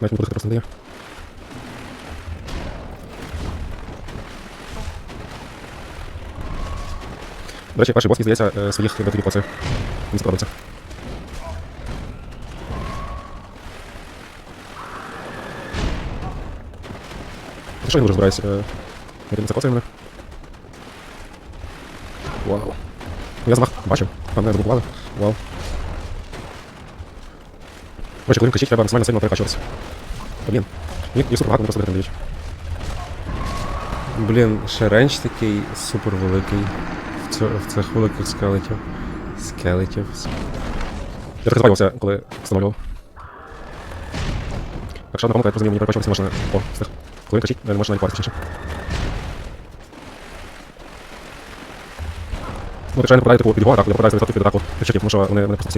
Навіть не буде просто не дає. До речі, перший бос, мені здається, е, своїх ботів оце. Мені сподобається. За що я не дуже збираюсь? Е, Я думаю, це коцає мене. Вау. Ну, Я замах бачив. Там не заблокували. Вау. Бачу, коли кричить, треба максимально сильно перекачуватися. Блін. Мені є супер багато, вони просто не дають. Блін, ще ренч такий супер великий. В, цьо, в цих великих скелетів. Скелетів. Я трохи звалювався, коли встановлював. Так що на помилку, я розумію, мені перекачуватися можна. О, встиг. Коли він кричить, не можна навіть точніше. Ну, звичайно, попадаю таку підгону атаку, я попадаю 100% від атаку кричаків, тому що вони мене просто постійно